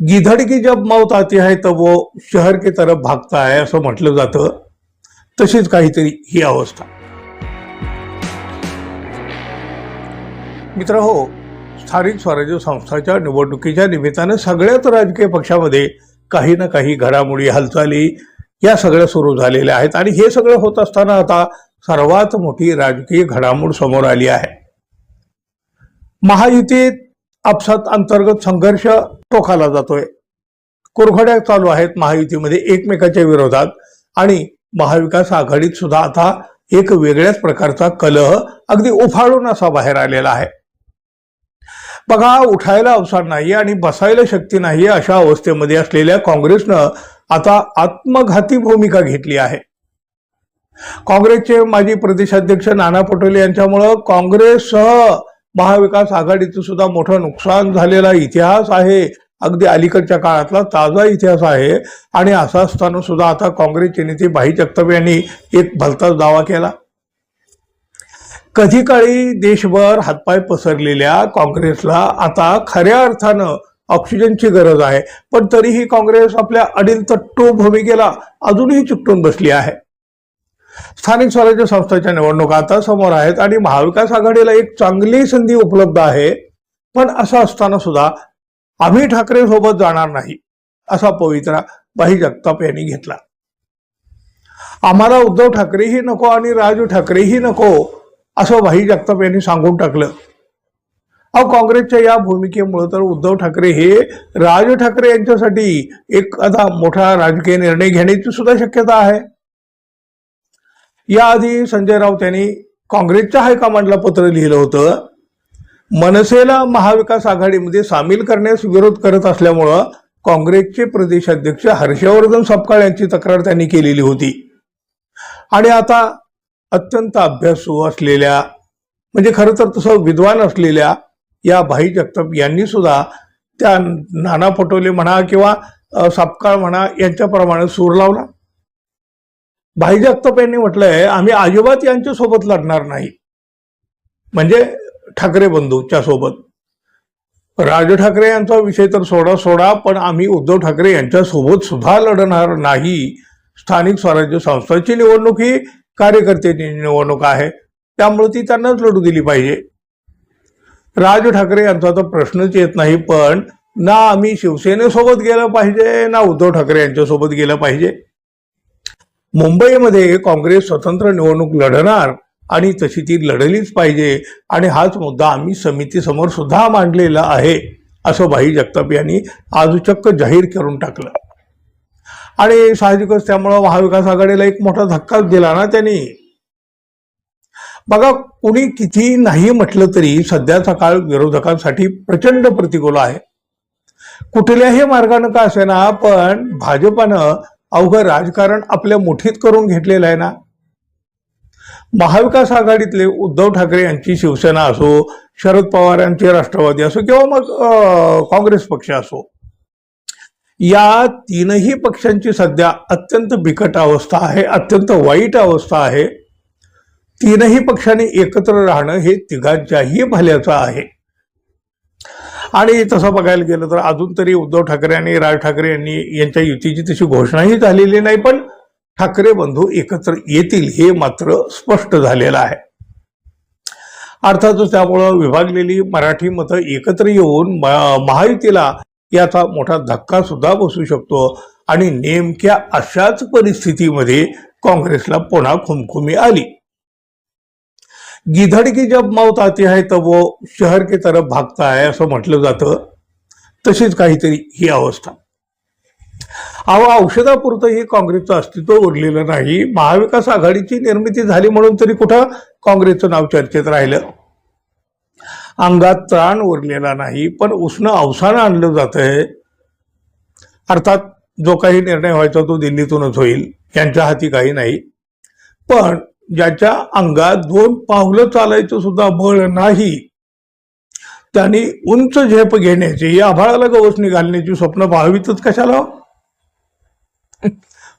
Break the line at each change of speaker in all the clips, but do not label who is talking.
गिधड की जब मौत आती है तब वो शहर की तरफ भागता है असं म्हटलं जातं तशीच काहीतरी ही अवस्था। मित्र हो स्थानिक स्वराज्य संस्थाच्या निवडणुकीच्या निमित्तानं सगळ्याच राजकीय पक्षामध्ये काही ना काही घडामोडी हालचाली या सगळ्या सुरू झालेल्या आहेत आणि हे सगळं होत असताना आता सर्वात मोठी राजकीय घडामोड समोर आली आहे. महायुतीत आपसात अंतर्गत संघर्ष टोकाला जातोय. कुरघड्या चालू आहेत महायुतीमध्ये एकमेकाच्या विरोधात आणि महाविकास आघाडीत सुद्धा आता एक वेगळ्याच प्रकारचा कलह अगदी उफाळून असा बाहेर आलेला आहे. बघा उठायला अवसर नाही आणि बसायला शक्ती नाही अशा अवस्थेमध्ये असलेल्या काँग्रेसनं आता आत्मघाती भूमिका घेतली आहे. काँग्रेसचे माजी प्रदेशाध्यक्ष नाना पटोले यांच्यामुळं काँग्रेससह महाविकास आघाडीचं सुद्धा मोठं नुकसान झालेला इतिहास आहे. अगदी अलीकडच्या काळातला ताजा इतिहास आहे. आणि असा असताना सुद्धा आता काँग्रेसचे नेते भाई जगताप यांनी एक भलताच दावा केला. कधी काळी देशभर हातपाय पसरलेल्या काँग्रेसला आता खऱ्या अर्थानं ऑक्सिजनची गरज आहे. पण तरीही काँग्रेस आपल्या अडील तट्टू भूमिकेला अजूनही चिकटून बसली आहे. स्थानिक स्वराज्य संस्थेच्या निवडणुका आता समोर आहेत आणि महाविकास आघाडीला एक चांगली संधी उपलब्ध आहे. पण असं असताना सुद्धा आम्ही ठाकरे सोबत जाणार नाही असा पवित्रा भाई जगताप यांनी घेतला. आम्हाला उद्धव ठाकरेही नको आणि राज ठाकरेही नको असं भाई जगताप यांनी सांगून टाकलं. अहो काँग्रेसच्या या भूमिकेमुळे तर उद्धव ठाकरे हे राज ठाकरे यांच्यासाठी एक आता मोठा राजकीय निर्णय घेण्याची सुद्धा शक्यता आहे. याआधी संजय राऊत यांनी काँग्रेसच्या हायकमांडला पत्र लिहिलं होतं मनसेला महाविकास आघाडीमध्ये सामील करण्यास विरोध करत असल्यामुळं काँग्रेसचे प्रदेशाध्यक्ष हर्षवर्धन सपकाळ यांची तक्रार त्यांनी केलेली होती. आणि आता अत्यंत अभ्यासू असलेल्या म्हणजे खरं तर तसं विद्वान असलेल्या या भाई जगताप यांनी सुद्धा त्या नाना पटोले म्हणा किंवा सापकाळ म्हणा यांच्याप्रमाणे सूर लावला. भाई जगताप यांनी म्हटलंय आम्ही अजिबात यांच्या सोबत लढणार नाही. म्हणजे ठाकरे बंधूच्या सोबत राज ठाकरे यांचा विषय तर सोडा सोडा पण आम्ही उद्धव ठाकरे यांच्या सोबत सुद्धा लढणार नाही. स्थानिक स्वराज्य संस्थांची निवडणूक ही कार्यकर्त्यांची निवडणूक आहे. त्यामुळे ती त्यांनाच लढू दिली पाहिजे. राज ठाकरे यांचा तर प्रश्नच येत नाही पण ना आम्ही शिवसेनेसोबत गेलं पाहिजे ना उद्धव ठाकरे यांच्यासोबत गेलं पाहिजे. मुंबईमध्ये काँग्रेस स्वतंत्र निवडणूक लढणार आणि तशी ती लढलीच पाहिजे आणि हाच मुद्दा आम्ही समितीसमोर सुद्धा मांडलेला आहे असं भाई जगताप यांनी आज चक्क जाहीर करून टाकलं. आणि साहजिकच त्यामुळं महाविकास आघाडीला एक मोठा धक्काच दिला ना त्यांनी. बघा कुणी किती नाही म्हटलं तरी सध्याचा काळ विरोधकांसाठी प्रचंड प्रतिकूल आहे. कुठल्याही मार्गानं का असेना पण भाजपानं अवघं राजकारण आपल्या मुठीत करून घेतलेलं आहे ना? महाविकास आघाडीतले उद्धव ठाकरे यांची शिवसेना असो शरद पवार यांचे राष्ट्रवादी असो किंवा मग काँग्रेस पक्ष असो या तीनही पक्षांची सध्या अत्यंत बिकट अवस्था आहे अत्यंत वाईट अवस्था आहे. तीनही पक्षांनी एकत्र राहणं हे तिघांच्याही भल्याचं आहे. आणि तसं बघायला गेलं तर अजून तरी उद्धव ठाकरे आणि राज ठाकरे यांनी यांच्या युतीची तशी घोषणाही झालेली नाही पण ठाकरे बंधू एकत्र येतील हे मात्र स्पष्ट झालेलं आहे. अर्थातच त्यामुळं विभागलेली मराठी मतं एकत्र येऊन म- महायुतीला याचा मोठा धक्का सुद्धा बसू शकतो आणि नेमक्या अशाच परिस्थितीमध्ये काँग्रेसला पुन्हा खुमखुमी आली. गिधड की जब मौत आती है तब वो शहर की तरफ भागता है असं म्हटलं जातं. तशीच काहीतरी ही अवस्था. अहो औषधापुरतं ही काँग्रेसचं अस्तित्व उरलेलं नाही. महाविकास आघाडीची निर्मिती झाली म्हणून तरी कुठं काँग्रेसचं नाव चर्चेत राहिलं? अंगात त्राण उरलेला नाही पण उष्ण अवसान आणलं जात आहे. अर्थात जो काही निर्णय व्हायचा तो दिल्लीतूनच होईल. यांच्या हाती काही नाही. पण ज्याच्या अंगात दोन पावलं चालायचं सुद्धा बळ नाही. त्यांनी उंच झेप घेण्याची या आभाळाला गवसणी घालण्याची स्वप्न पाहावीतच कशाला?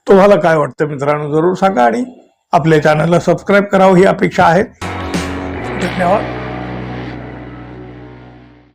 तुम्हाला काय वाटतं मित्रांनो? जरूर सांगा आणि आपल्या चॅनलला सबस्क्राईब करावं ही अपेक्षा आहे. धन्यवाद.